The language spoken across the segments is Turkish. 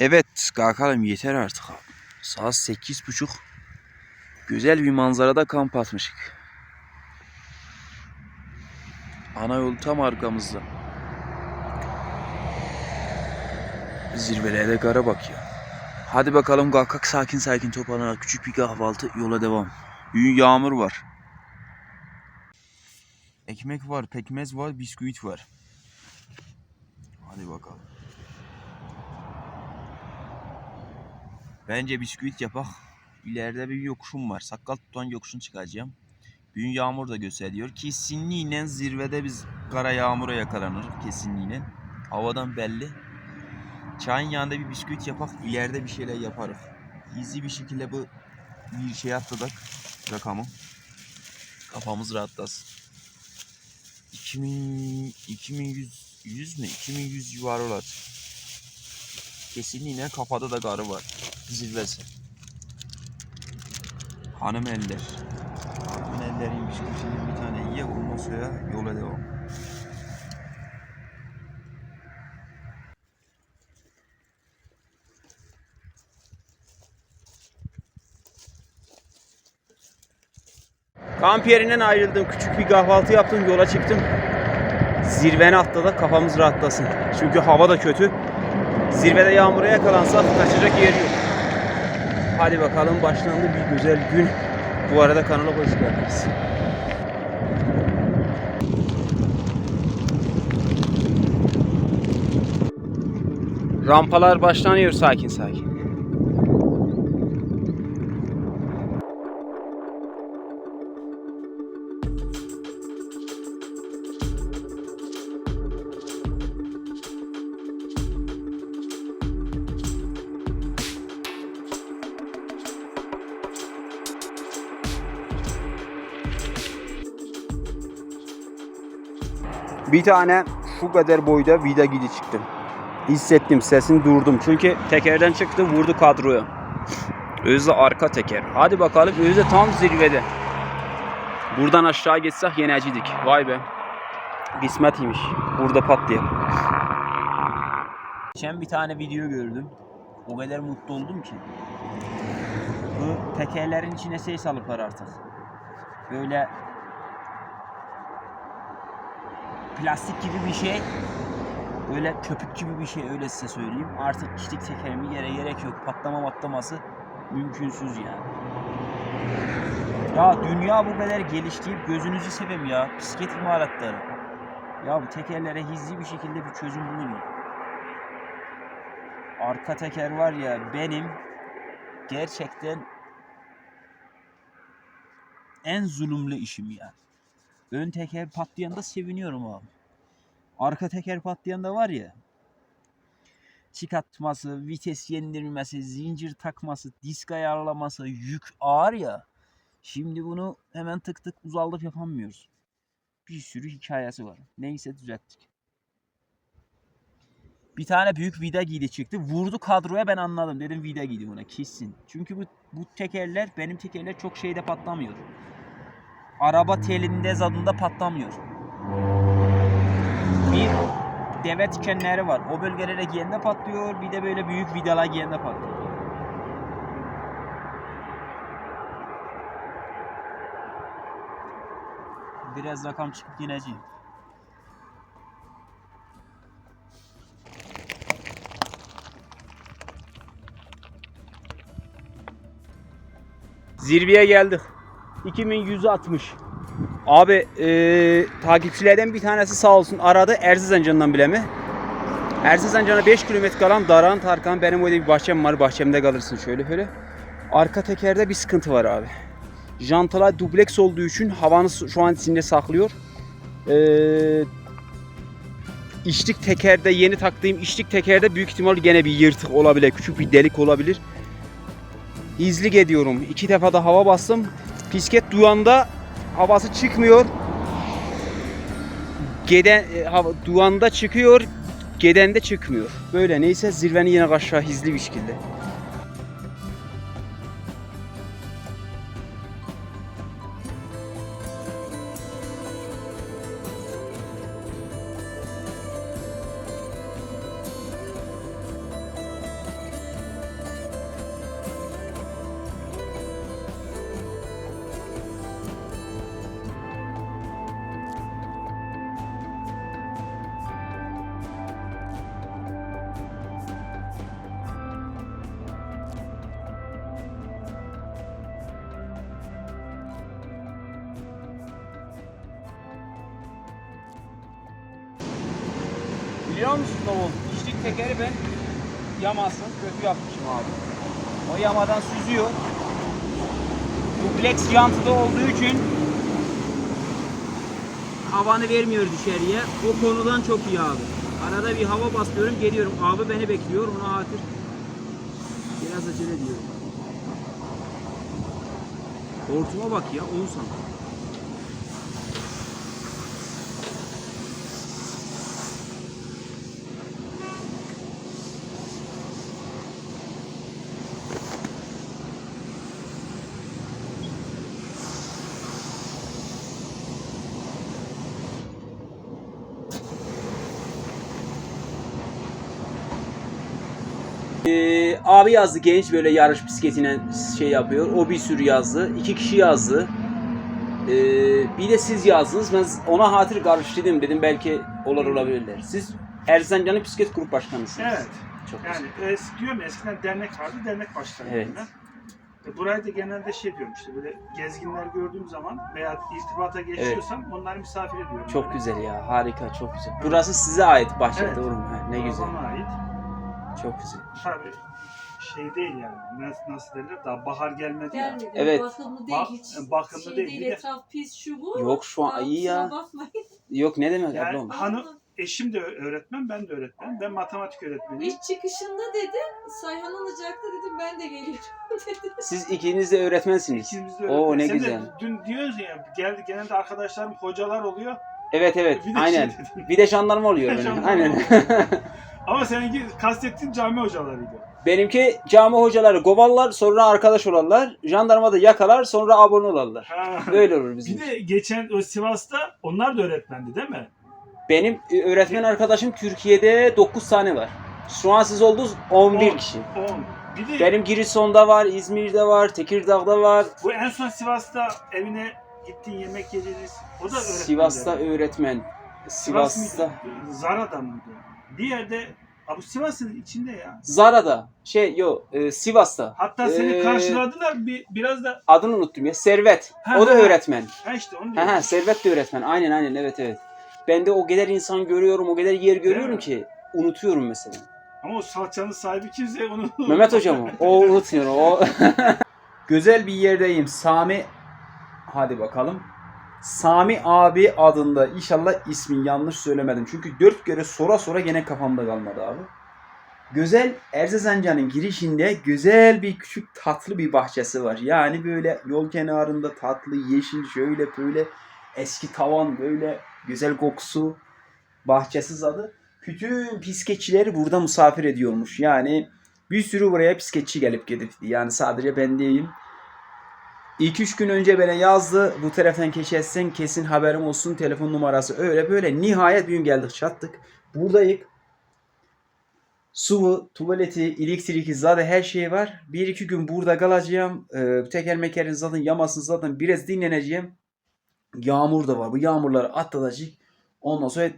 Evet kalkalım yeter artık. Saat sekiz buçuk. Güzel bir manzarada kamp atmışık. Ana yol tam arkamızda. Zirvelerde kara bak. Hadi bakalım kalkak sakin sakin toparlanarak küçük bir kahvaltı yola devam. Büyük yağmur var. Ekmek var, pekmez var, bisküvit var. Hadi bakalım. Bence bisküvit yapak. İleride bir yokuşum var. Sakal tutan yokuşun çıkacağım. Büyük yağmur da gösteriyor. Kesinliğine zirvede biz kara yağmura yakalanır. Kesinliğine. Havadan belli. Çayın yanında bir bisküvit yapak. İleride bir şeyler yaparız. Easy bir şekilde bu bir şey atladık. Rakamı. Kafamız rahatlasın. 2000, 2100 100 mü? 2100 civarı olacak. Kesinliğine kafada da garı var. Zirvesi. Hanım eller. Hanım ellerin bisküvitini bir tane ye ondan sonra yola devam. Kamp yerinden ayrıldım. Küçük bir kahvaltı yaptım. Yola çıktım. Zirvene atladık. Kafamız rahatlasın. Çünkü hava da kötü. Zirvede yağmura yakalansak kaçacak yer yok. Hadi bakalım başlandı bir güzel gün. Bu arada kanala hoş geldiniz. Rampalar başlanıyor sakin sakin. Bir tane şu kadar boyda vida gidi çıktı. Hissettim sesini durdum. Çünkü tekerden çıktı vurdu kadroya. Özde arka teker. Hadi bakalım Özde tam zirvede. Buradan aşağı geçsek yeneciydik. Vay be. Kısmetiymiş. Burada patlayalım. Geçen bir tane video gördüm. O kadar mutlu oldum ki. Bu tekerlerin içine şey salıplar artık. Böyle plastik gibi bir şey. Böyle köpük gibi bir şey öyle size söyleyeyim. Artık kişilik tekerimi yere gerek yok. Patlama patlaması mümkünsüz yani. Ya dünya bu kadar gelişti. Gözünüzü seveyim ya. Bisiklet imalatları. Ya bu tekerlere hizli bir şekilde bir çözüm bulun ya. Arka teker var ya benim gerçekten en zulümlü işim ya. Ön teker patlayanda seviniyorum abi. Arka teker patlayanda var ya. Çik atması, vites yendirmesi, zincir takması, disk ayarlaması, yük ağır ya. Şimdi bunu hemen tık tık uzaldıp yapamıyoruz. Bir sürü hikayesi var. Neyse düzelttik. Bir tane büyük vida giydi çıktı. Vurdu kadroya ben anladım. Dedim vida giydi buna kesin. Çünkü bu, bu tekerler benim tekerler çok şeyde patlamıyor araba telinde zadında patlamıyor. Bir deve tikenleri var. O bölgelere giyende patlıyor. Bir de böyle büyük vidalar giyende patlıyor. Biraz rakam çıkıp ineceğim. Zirveye geldik. 2160. Abi e, takipçilerden bir tanesi sağ olsun aradı Erziz Ancan'dan bile mi? Erziz Ancan'a 5 kilometre kalan Daran Tarkan benim öyle bir bahçem var bahçemde kalırsın şöyle şöyle. Arka tekerde bir sıkıntı var abi. Jantalar dubleks olduğu için havanı şu an içinde saklıyor. Ee, içlik tekerde yeni taktığım içlik tekerde büyük ihtimal gene bir yırtık olabilir. Küçük bir delik olabilir. İzlik ediyorum. İki defa da hava bastım. Pisket duyanda havası çıkmıyor. Geden e, hava, duvanda çıkıyor, gedende çıkmıyor. Böyle neyse zirveni yine aşağı hizli bir şekilde. Biliyor musun oldu? İçlik tekeri ben yamasını kötü yapmışım abi. O yamadan süzüyor. Duplex jantıda olduğu için havanı vermiyor dışarıya. O konudan çok iyi abi. Arada bir hava basıyorum geliyorum. Abi beni bekliyor ona hatır. Biraz acele ediyorum. Hortuma bak ya 10 santim. Ee, abi yazdı genç böyle yarış bisikletiyle şey yapıyor. O bir sürü yazdı. iki kişi yazdı. Ee, bir de siz yazdınız. Ben ona hatır karıştırdım dedim belki olur olabilirler. Siz Erzincan'ın bisiklet grup başkanısınız. Evet. Çok. Yani es, diyorum eskiden dernek vardı, dernek başkanıydım Evet. ben. E, Burayı da genelde şey diyorum işte böyle gezginler gördüğüm zaman veya irtibata geçiyorsam onları misafir ediyorum. Çok böyle. güzel ya. Harika, çok güzel. Burası size ait bahçede Evet. doğru mu? Ne güzel. ait. Çok güzel. Tabii şey değil yani. Nasıl, nasıl derler? Daha bahar gelmedi ya. Gelmedi. Evet. Bakımlı değil Bak- hiç. bakımlı şey değil, değil. bir de- Etraf pis şu bu. Yok şu an iyi kusura ya. bakmayın. Yok ne demek Yani- ablam? Hanım eşim de öğretmen, ben de öğretmen. Ben matematik öğretmeniyim. İlk çıkışında dedi Sayhan alacaktı dedim ben de geliyorum dedi. Siz ikiniz de öğretmensiniz. İkimiz de Oo, öğretmen. ne Sen de güzel. dün diyoruz ya geldi genelde arkadaşlarım hocalar oluyor. Evet evet. Bir de Aynen. şey. Bir de jandarma oluyor benim. Jandarma Aynen. Ama seninki kastettiğin cami hocalarıydı. Benimki cami hocaları kovarlar sonra arkadaş olarlar. Jandarma da yakalar sonra abone olarlar. Ha. Böyle olur bizim. Bir de geçen o Sivas'ta onlar da öğretmendi değil mi? Benim e, öğretmen arkadaşım Türkiye'de 9 tane var. Şu an siz oldunuz 11 On. kişi. 10. Bir de Benim Giresun'da var, İzmir'de var, Tekirdağ'da var. bu en son Sivas'ta evine gittin yemek yediniz. O da öğretmen. Sivas'ta öğretmen. Sivas Sivas'ta. mıydı? Zara'da mıydı? Bir yerde Ha bu Sivas'ın içinde ya. Zara'da. Şey yok e, Sivas'ta. Hatta seni Ee, karşıladılar bir biraz da Adını unuttum ya. Servet. Ha, o da ha. öğretmen. ha işte onu Ha diyorum. ha Servet de öğretmen. Aynen aynen evet evet. Ben de o kadar insan görüyorum, o kadar yer görüyorum mi? ki unutuyorum mesela. Ama o salçanın sahibi kimse onu Mehmet hocam o. O unutmuyor o. Güzel bir yerdeyim. Sami hadi bakalım. Sami abi adında inşallah ismin yanlış söylemedim. Çünkü dört kere sora sora gene kafamda kalmadı abi. Güzel Erzezanca'nın girişinde güzel bir küçük tatlı bir bahçesi var. Yani böyle yol kenarında tatlı yeşil şöyle böyle eski tavan böyle güzel kokusu bahçesiz adı. Bütün pisketçileri burada misafir ediyormuş. Yani bir sürü buraya pisketçi gelip gidip yani sadece ben değilim. 2-3 gün önce bana yazdı. Bu taraftan geçersen kesin haberim olsun. Telefon numarası öyle böyle. Nihayet bir gün geldik çattık. Buradayık. Su, tuvaleti, elektriki zaten her şey var. Bir iki gün burada kalacağım. Ee, teker mekerin zaten yamasın zaten biraz dinleneceğim. Yağmur da var. Bu yağmurları atlatacak. Ondan sonra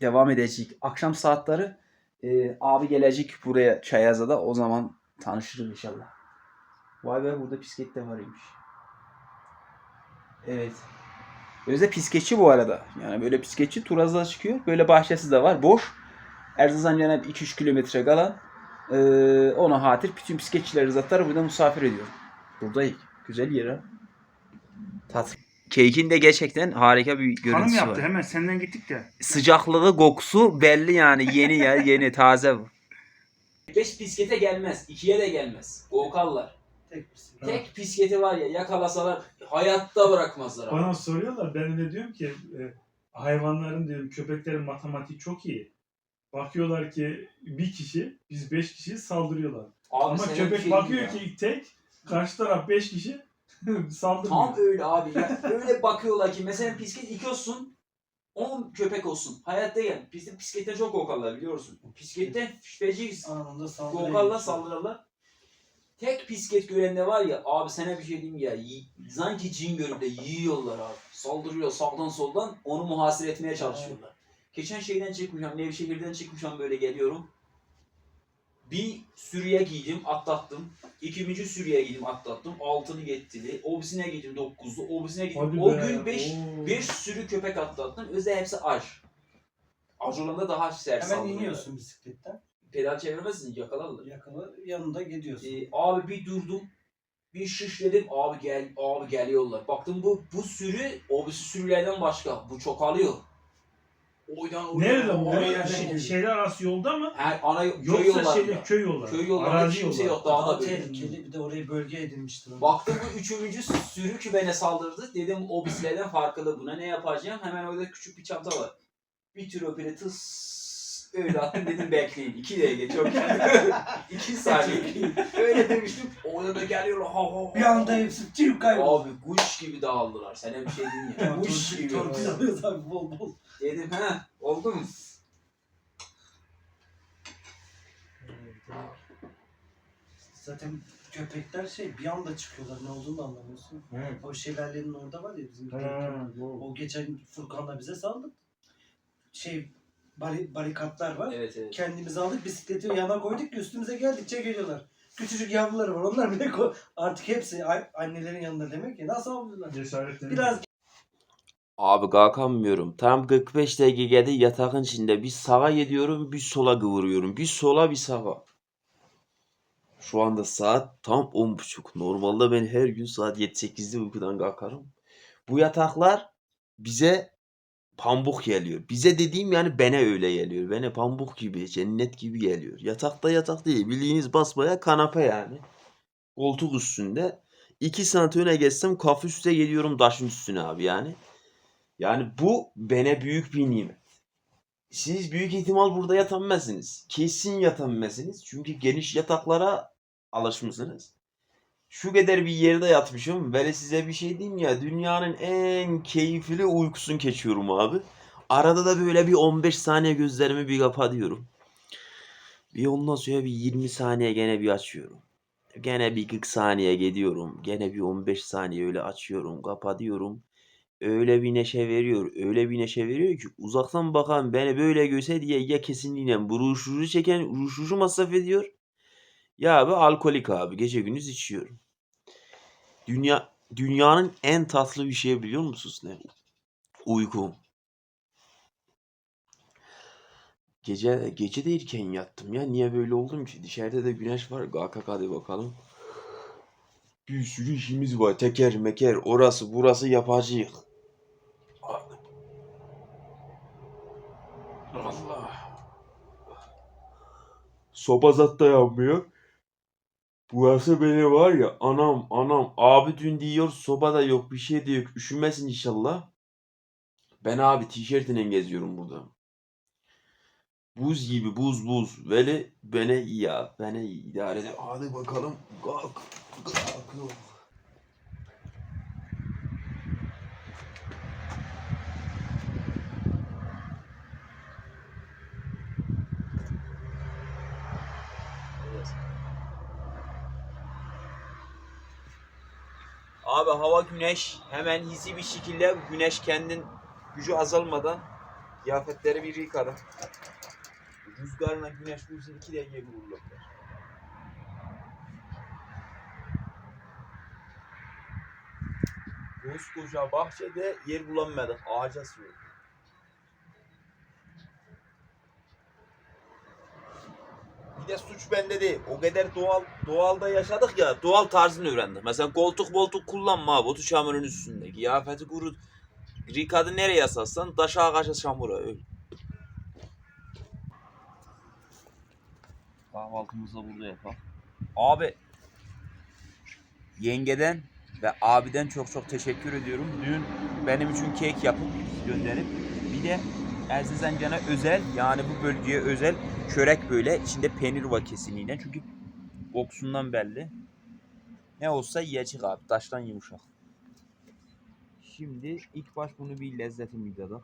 devam edecek. Akşam saatleri e, abi gelecek buraya Çayaza'da. O zaman tanışırız inşallah. Vay be burada bisiklet de varmış. Evet. Özde pisketçi bu arada. Yani böyle pisketçi Turaz'da çıkıyor. Böyle bahçesi de var. Boş. Erzincan'a 2-3 kilometre kalan. Ee, ona hatir bütün bisikletçileri zatları burada misafir ediyor. Buradayız. Güzel yer ha. Tat. Cake'in de gerçekten harika bir Hanım görüntüsü yaptı var. hemen senden gittik de. Sıcaklığı, kokusu belli yani. Yeni ya, yeni, taze bu. Beş bisiklete gelmez. ikiye de gelmez. Gokallar. Tek misin? Tek bisikleti var ya yakalasalar hayatta bırakmazlar abi. Bana soruyorlar ben de diyorum ki e, hayvanların diyorum köpeklerin matematiği çok iyi. Bakıyorlar ki bir kişi biz beş kişi saldırıyorlar. Abi Ama senin köpek şeyin bakıyor ya. ki tek karşı taraf beş kişi saldırmıyor. Tam öyle abi ya. Öyle bakıyorlar ki mesela bisiklet iki olsun 10 köpek olsun. Hayatta gel. Bizde bisiklette çok gokallar biliyorsun. Bisiklette feciyiz. Anında saldırıyor. Gokarla saldırırlar. Tek bisiklet gören de var ya abi sana bir şey diyeyim ya sanki cin görüp de yiyorlar abi. Saldırıyor sağdan soldan onu muhasır etmeye çalışıyorlar. Geçen şeyden çıkmışım Nevşehir'den çıkmışım böyle geliyorum. Bir sürüye giydim atlattım. İkinci sürüye giydim atlattım. Altını getirdi. Obisine giydim dokuzlu. Obisine gittim. Hadi O be. gün beş, Oo. beş sürü köpek atlattım. Özel hepsi aç. Acılığında daha sert Hemen iniyorsun bisikletten. Pedal çevirmezsin yakalarlar. Yakala yanında gidiyorsun. Ee, abi bir durdum. Bir şişledim. Abi gel abi geliyorlar. Baktım bu bu sürü o bir sürülerden başka. Bu çok alıyor. Oydan oydan. Nerede? Oraya şey, şehirler arası yolda mı? Her ana köy Yoksa yollarında. şeyde köy yolları. Köy yollarında Arazi kimse yolları. yok dağda Daha böyle. tehlikeli bir de orayı bölge edinmiştir. onu. Baktım bu üçüncü sürü kübene saldırdı. Dedim o bisikletten farklı buna ne yapacağım? Hemen orada küçük bir çanta var. Bir tür öpüle tıs öyle attım dedim bekleyin. İki dakika çok İki saniye. öyle demiştim. Orada da geliyor ha ha ha. Bir anda hepsi tüm kayboldu. Abi kuş gibi dağıldılar. Sana bir şey diyeyim ya. kuş gibi. Torpil alıyoruz abi bol bol. Dedim ha oldu mu? Zaten köpekler şey bir anda çıkıyorlar ne olduğunu da anlamıyorsun. Evet. O şelalenin orada var ya bizim Ha. O geçen Furkan'la bize saldı. Şey bari, barikatlar var. Evet evet. Kendimizi aldık bisikleti yana koyduk ki üstümüze geldikçe geliyorlar. Küçücük yavruları var onlar bile ko- artık hepsi a- annelerin yanında demek ki nasıl avlıyorlar. Cesaretlerini. Biraz Abi kalkamıyorum. Tam 45 dakikada yatağın içinde bir sağa gidiyorum bir sola kıvırıyorum. Bir sola bir sağa. Şu anda saat tam 10.30. Normalde ben her gün saat 7-8'de uykudan kalkarım. Bu yataklar bize pambuk geliyor. Bize dediğim yani bana öyle geliyor. Bana pambuk gibi, cennet gibi geliyor. Yatakta yatak değil. Bildiğiniz basbaya kanepe yani. Koltuk üstünde. 2 saat öne geçsem kafa üstüne geliyorum taşın üstüne abi yani. Yani bu bana büyük bir nimet. Siz büyük ihtimal burada yatamazsınız. Kesin yatamazsınız. Çünkü geniş yataklara alışmışsınız. Şu kadar bir yerde yatmışım. Böyle size bir şey diyeyim ya. Dünyanın en keyifli uykusunu geçiyorum abi. Arada da böyle bir 15 saniye gözlerimi bir kapatıyorum. Bir ondan sonra bir 20 saniye gene bir açıyorum. Gene bir 40 saniye gidiyorum. Gene bir 15 saniye öyle açıyorum, kapatıyorum öyle bir neşe veriyor, öyle bir neşe veriyor ki uzaktan bakan beni böyle görse diye ya kesinlikle bu ruşucu çeken ruşucu masraf ediyor. Ya abi alkolik abi gece gündüz içiyor. Dünya dünyanın en tatlı bir şey biliyor musunuz ne? Uyku. Gece gece de erken yattım ya. Niye böyle oldum ki? Dışarıda da güneş var. Kalk hadi bakalım. Bir sürü işimiz var. Teker meker orası burası yapacağız. Allah. Soba zatta yanmıyor. Burası beni var ya anam anam abi dün diyor soba da yok bir şey de yok üşümesin inşallah. Ben abi tişörtüyle geziyorum burada. Buz gibi buz buz. Veli beni ya. Beni idare ede. Hadi bakalım. Kalk. Kalk. Abi hava güneş. Hemen hızlı bir şekilde güneş kendin gücü azalmadan kıyafetleri bir yıkadım. Rüzgarla güneş vursun iki denge vururlar. Koskoca bahçede yer bulamadık. Ağaca sığıyor. Bir de suç bende değil. O kadar doğal doğalda yaşadık ya. Doğal tarzını öğrendik. Mesela koltuk boltuk kullanma abi. Otu çamurun üstünde. Kıyafeti kurut. Rikadı nereye asarsan taşa ağaca çamura öyle. Kahvaltımızı da burada yapalım. Abi yengeden ve abiden çok çok teşekkür ediyorum. Dün benim için kek yapıp gönderip bir de Erzincan'a özel yani bu bölgeye özel çörek böyle içinde peynir var kesinliğine çünkü kokusundan belli. Ne olsa yiyecek abi taştan yumuşak. Şimdi ilk baş bunu bir lezzetin bir tadı.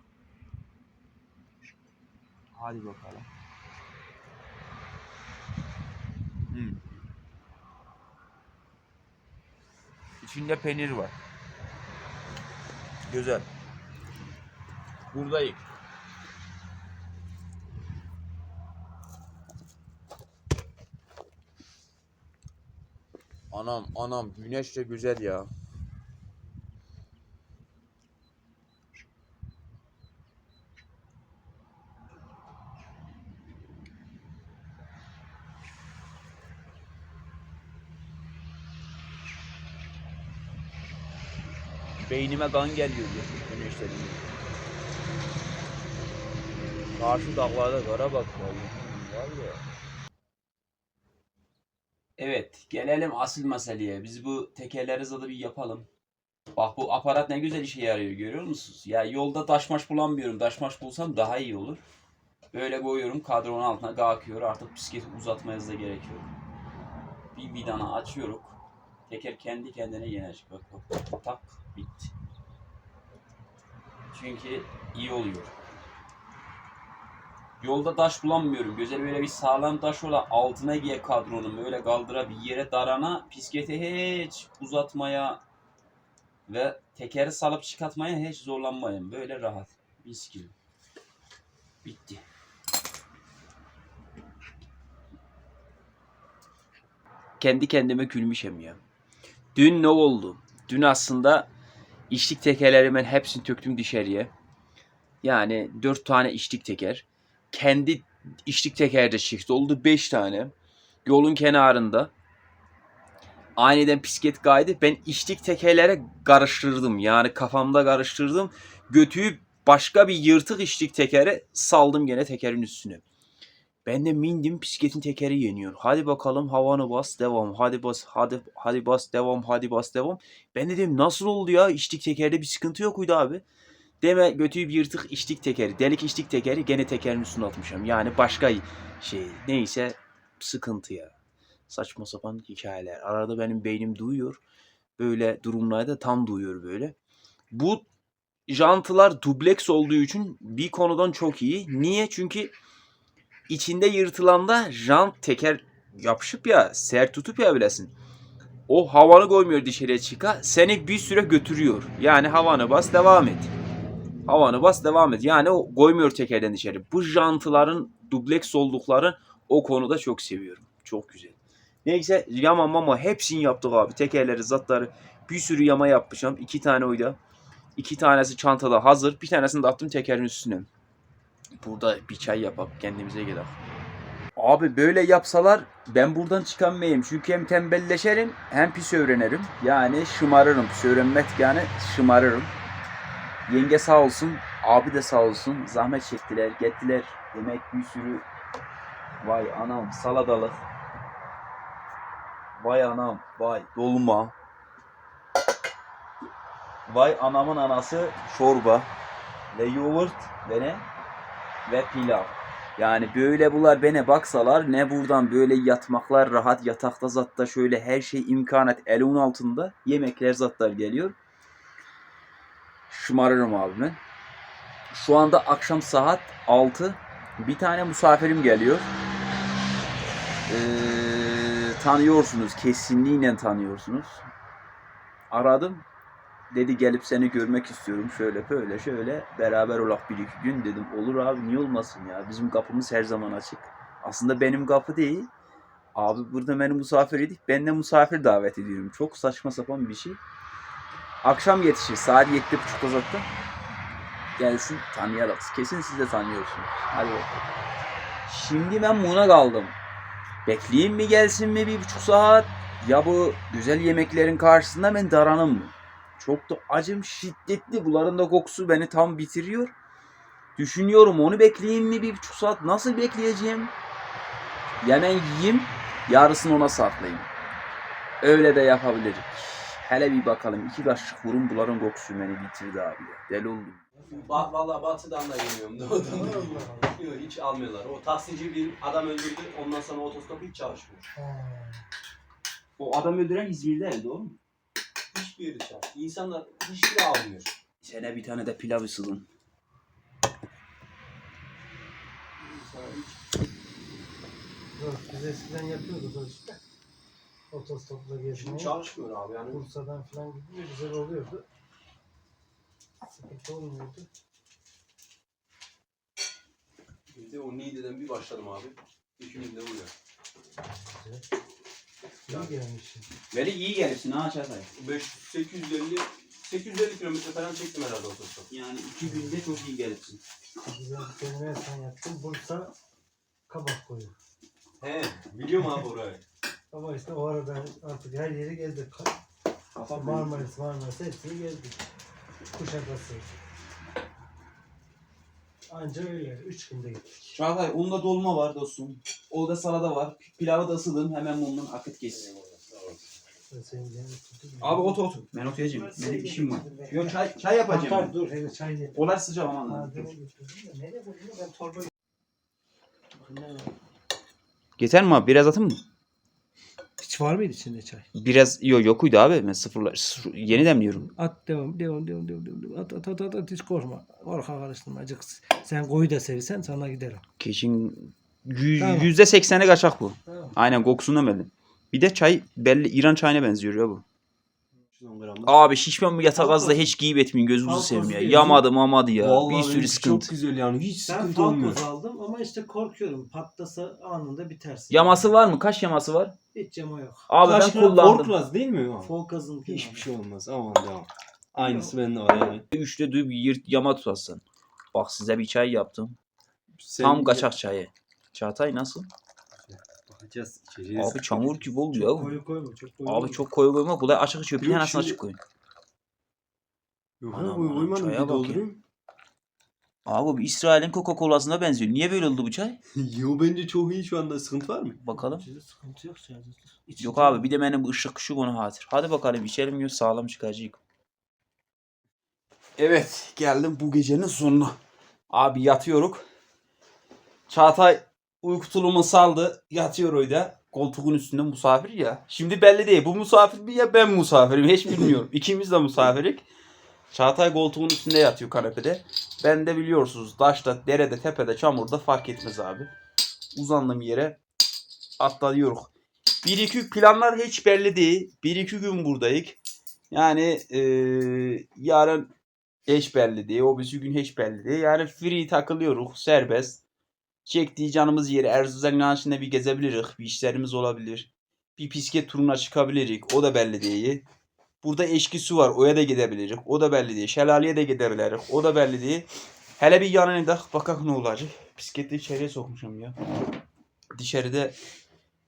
Hadi bakalım. Hmm. İçinde peynir var. Güzel. Buradayım. Anam anam güneş de güzel ya. Beynime kan geliyor diyor güneşten. Karşı dağlarda kara bak ya. Var. Evet, gelelim asıl meseleye. Biz bu tekerleri zaten bir yapalım. Bak bu aparat ne güzel işe yarıyor görüyor musunuz? Ya yolda taşmaş bulamıyorum. Taşmaş bulsam daha iyi olur. Böyle koyuyorum kadronun altına kalkıyor. Artık bisikleti uzatmaya da gerekiyor. Bir vidana açıyoruz. Teker kendi kendine yener. Bak bak bak. Tak bitti. Çünkü iyi oluyor. Yolda taş bulamıyorum. Güzel böyle bir sağlam taş ola altına giye kadronun böyle kaldıra bir yere darana bisikleti hiç uzatmaya ve tekeri salıp çıkartmaya hiç zorlanmayın. Böyle rahat. Mis gibi. Bitti. Kendi kendime gülmüşem ya. Dün ne oldu? Dün aslında içlik tekerlerimin hepsini töktüm dışarıya. Yani dört tane içlik teker. Kendi içlik tekerde çıktı. Oldu beş tane. Yolun kenarında. Aniden bisiklet kaydı. Ben içlik tekerlere karıştırdım. Yani kafamda karıştırdım. Götüyü başka bir yırtık içlik tekere saldım gene tekerin üstüne. Ben de mindim bisikletin tekeri yeniyor. Hadi bakalım havanı bas devam. Hadi bas hadi hadi bas devam. Hadi bas devam. Ben de dedim nasıl oldu ya? İçlik tekerde bir sıkıntı yok muydu abi? Deme götüyü bir yırtık içlik tekeri. Delik içlik tekeri gene tekerin üstüne atmışım. Yani başka şey neyse sıkıntı ya. Saçma sapan hikayeler. Arada benim beynim duyuyor. Böyle durumlarda tam duyuyor böyle. Bu jantılar dubleks olduğu için bir konudan çok iyi. Niye? Çünkü içinde yırtılanda jant teker yapışıp ya sert tutup ya bilesin. O havanı koymuyor dışarıya çıka. Seni bir süre götürüyor. Yani havanı bas devam et. Havanı bas devam et. Yani o koymuyor tekerden dışarı. Bu jantıların dubleks oldukları o konuda çok seviyorum. Çok güzel. Neyse yama mama hepsini yaptık abi. Tekerleri, zatları bir sürü yama yapmışım. iki tane oyda. İki tanesi çantada hazır. Bir tanesini de attım tekerin üstüne. Burada bir çay yapıp kendimize gidelim. Abi böyle yapsalar ben buradan çıkamayayım. Çünkü hem tembelleşerim hem pis öğrenirim. Yani şımarırım. Pis öğrenmek yani şımarırım. Yenge sağ olsun, abi de sağ olsun. Zahmet çektiler, gettiler. Yemek bir sürü. Vay anam salatalık. Vay anam, vay dolma. Vay anamın anası çorba. Ve yoğurt ve ne? Ve pilav. Yani böyle bunlar bana baksalar ne buradan böyle yatmaklar rahat yatakta zatta şöyle her şey imkanet elin altında yemekler zatlar geliyor. Şımarırım abi ben. Şu anda akşam saat 6. Bir tane misafirim geliyor. Ee, tanıyorsunuz. Kesinlikle tanıyorsunuz. Aradım. Dedi gelip seni görmek istiyorum. Şöyle böyle şöyle. Beraber olak bir iki gün dedim. Olur abi niye olmasın ya. Bizim kapımız her zaman açık. Aslında benim kapı değil. Abi burada beni misafir edip ben de misafir davet ediyorum. Çok saçma sapan bir şey. Akşam yetişir. Saat 7.30'da zaten. Gelsin tanıyalım. Kesin siz de tanıyorsunuz. Hadi bakalım. Şimdi ben buna kaldım. Bekleyeyim mi gelsin mi bir buçuk saat? Ya bu güzel yemeklerin karşısında ben daranım mı? Çok da acım şiddetli. Bunların da kokusu beni tam bitiriyor. Düşünüyorum onu bekleyeyim mi bir buçuk saat? Nasıl bekleyeceğim? Hemen yiyeyim. Yarısını ona saklayayım. Öyle de yapabilirim. Hele bir bakalım. iki kaşık vurun bunların kokusu beni bitirdi abi. ya. Deli oldum. Ba vallahi batıdan da geliyorum doğudan da Yok hiç almıyorlar. O taksici bir adam öldürdü ondan sonra otostop hiç çalışmıyor. O adam öldüren İzmir'de doğru mu? Hiçbir yeri çalışmıyor. İnsanlar hiçbiri almıyor. Sene bir tane de pilav ısıdın. İnsanlar hiç- Yok, biz eskiden yapıyorduk o işte. Otostopla Şimdi gezmeyi. çalışmıyor abi yani. Bursa'dan falan gidiyor güzel oluyordu. Sıkıntı olmuyordu. Bir de o Niğde'den bir başladım abi. İkimiz de uyuyor. İyi gelmiş. Böyle iyi gelirsin ha Çağatay. 5 850 850 kilometre falan çektim herhalde otostop. Yani iki günde çok iyi gelirsin. Güzel bir kelime sen yaptın. Bursa kabak koyu. He, biliyorum abi orayı. Ama işte o arada artık her yeri gezdik. Kafa Marmaris, Marmaris hepsini gezdik. Kuşadası. Anca öyle. Üç günde gittik. Çağatay onda dolma var dostum. Orada salata var. Pilavı da ısıdın. Hemen bundan akıt tuttum. Abi otur otur. Ben oturacağım. Benim işim var. Yok çay, çay yapacağım. Dur hele çay ye. Olay sıcak aman torba Yeter mi abi? Biraz atayım mı? Hiç var mıydı içinde çay? Biraz yok yokuydu abi. Ben sıfırla sıfır- yeni demliyorum. At devam devam devam devam devam. At at at at, at hiç korkma. Korka karıştırma acık. Sen koyu da seversen sana giderim. Keşin yüzde sekseni kaçak bu. Tamam. Aynen kokusunu emedim. Bir de çay belli İran çayına benziyor ya bu. Abi şişman bir yatak azda hiç giyip etmeyin gözünüzü Falkoz seveyim ya. değil. Yamadı mamadı ya. Vallahi bir sürü benimki sıkıntı. Çok güzel yani hiç Ben sıkıntı olmuyor. Falkoz aldım ama işte korkuyorum. Patlasa anında bitersin. Yaması var mı? Kaç yaması var? Hiç yama yok. Abi ben kullandım. Forklaz değil mi? Falkoz'un Hiçbir şey olmaz. Aman devam. Aynısı bende var yani. Üçte duy bir yırt yama tutasın. Bak size bir çay yaptım. Tam kaçak çayı. Çağatay nasıl? Bakacağız. içeceğiz. Abi çamur gibi oldu ya. bu. Koyu koyma çok koyu. Abi koyma. çok koyu koyma. Bu da açık içiyor. Bir Yok, tanesini şimdi- açık koyun. Yok Anam, abi uyumadım çaya bir bak ya. doldurayım. Abi bu İsrail'in Coca-Cola'sına benziyor. Niye böyle oldu bu çay? Yo bence çok iyi şu anda sıkıntı var mı? Bakalım. İçinde sıkıntı yok sadece. İçinde- Yok abi bir de benim bu ışık şu konu hatır. Hadi bakalım içelim göz sağlam çıkacak. Evet geldim bu gecenin sonuna. Abi yatıyoruz. Çağatay uyku tulumu saldı. Yatıyor orada. Koltuğun üstünde misafir ya. Şimdi belli değil. Bu misafir mi ya ben misafirim hiç bilmiyorum. İkimiz de misafirik. Çağatay koltuğun üstünde yatıyor kanepede. Ben de biliyorsunuz taşta, derede, tepede, çamurda fark etmez abi. Uzandım yere atlanıyoruz. Bir iki planlar hiç belli değil. Bir iki gün buradayız. Yani eee, yarın hiç belli değil. O bir gün hiç belli değil. Yani free takılıyoruz. Serbest. Çektiği canımız yeri Erzurum içinde bir gezebiliriz. Bir işlerimiz olabilir. Bir bisiklet turuna çıkabiliriz. O da belli değil. Burada eşki su var. Oya da gidebiliriz. O da belli değil. Şelaleye de gidebiliriz. O da belli değil. Hele bir yanına da bakak ne olacak. Bisikleti içeriye sokmuşum ya. Dışarıda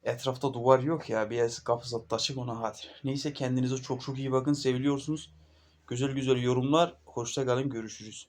Etrafta duvar yok ya. Biraz kapısı açık ona hadi. Neyse kendinize çok çok iyi bakın. Seviliyorsunuz. Güzel güzel yorumlar. Hoşça kalın. Görüşürüz.